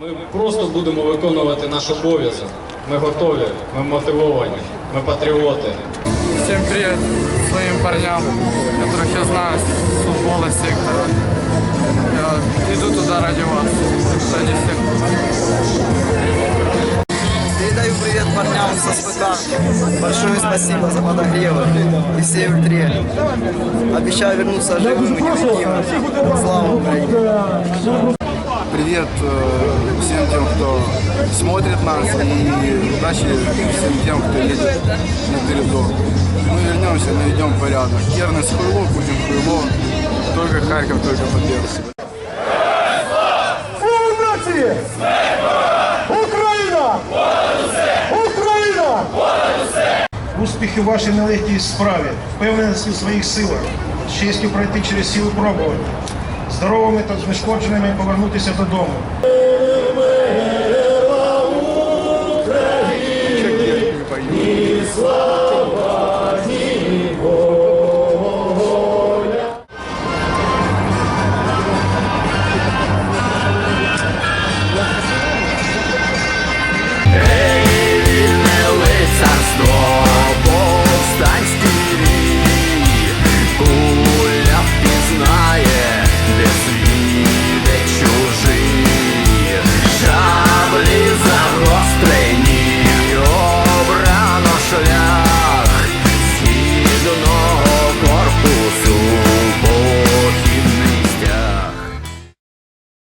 Ми просто будемо виконувати наш обов'язок. Ми готові, ми мотивовані, ми патріоти. Всем привет своим парням, которых я знаю с футбола сектора. Я иду туда ради вас. Так что они всех Передаю привет парням со СПК. Большое спасибо за подогревы. И все ультре. Обещаю вернуться живым и невредимым. Слава Украине! Привет э, всем тем, кто смотрит нас и удачи всем тем, кто едет на передок. Мы вернемся, наведем порядок. Кернес хуйло, Путин хуйло. Только Харьков, только победа. Слава нації! Україна! Україна! Успіхи в вашій нелегкій справі, впевненості в своїх силах, з честю пройти через сілу пробування, здоровими та знешкодженими повернутися додому. Слава!